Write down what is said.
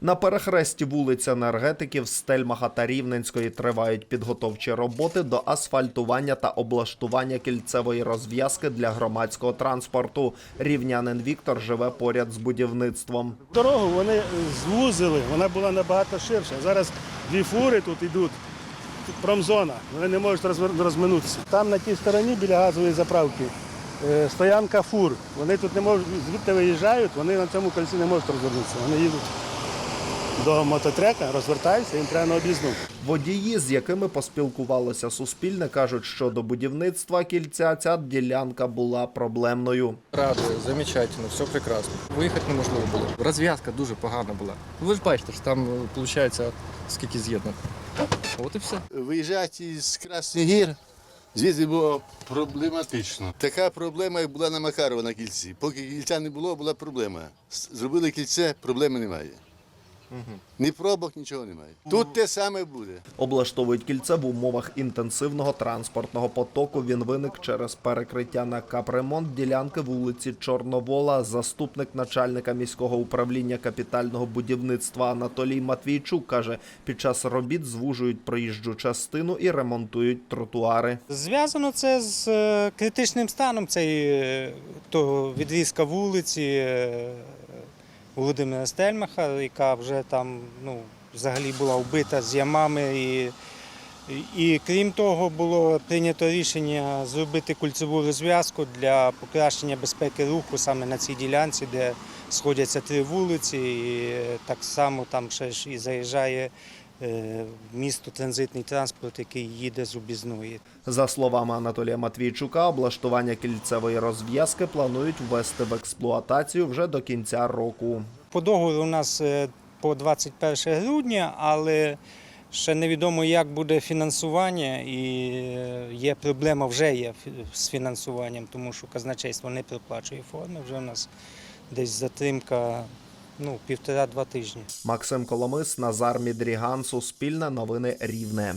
На перехресті вулиць енергетиків Стельмаха та Рівненської тривають підготовчі роботи до асфальтування та облаштування кільцевої розв'язки для громадського транспорту. Рівнянин Віктор живе поряд з будівництвом. Дорогу вони звузили, вона була набагато ширша. Зараз дві фури тут йдуть, промзона, вони не можуть розминутися. Там на тій стороні біля газової заправки е, стоянка фур. Вони тут не можуть, звідти виїжджають, вони на цьому кольці не можуть розвернутися. Вони їдуть до мототрека, розвертаються, їм треба на об'їзну. Водії, з якими поспілкувалося Суспільне, кажуть, що до будівництва кільця ця ділянка була проблемною. Радує, замечательно, все прекрасно. Виїхати неможливо було. Розв'язка дуже погана була. Ви ж бачите, що там виходить скільки з'єднано. От і все. Виїжджати із Красних Гір звідси було проблематично. Така проблема, як була на Макарова на кільці. Поки кільця не було, була проблема. Зробили кільце, проблеми немає. Ні пробок, нічого немає. Тут те саме буде. Облаштовують кільце в умовах інтенсивного транспортного потоку. Він виник через перекриття на капремонт ділянки вулиці Чорновола. Заступник начальника міського управління капітального будівництва Анатолій Матвійчук каже, під час робіт звужують проїжджу частину і ремонтують тротуари. Зв'язано це з е, критичним станом цієї того відрізка вулиці е, Володимира Стельмаха, яка вже там ну, взагалі була вбита з ямами. І, і крім того, було прийнято рішення зробити кульцеву розв'язку для покращення безпеки руху саме на цій ділянці, де сходяться три вулиці, і так само там ще ж і заїжджає місто транзитний транспорт, який їде з об'їзної. За словами Анатолія Матвійчука, облаштування кільцевої розв'язки планують ввести в експлуатацію вже до кінця року. По договору у нас е, по 21 грудня, але ще невідомо, як буде фінансування, і е, є проблема, вже є з фінансуванням, тому що казначейство не проплачує форми. Вже у нас десь затримка ну, півтора-два тижні. Максим Коломис, Назар Мідріган, Суспільне новини Рівне.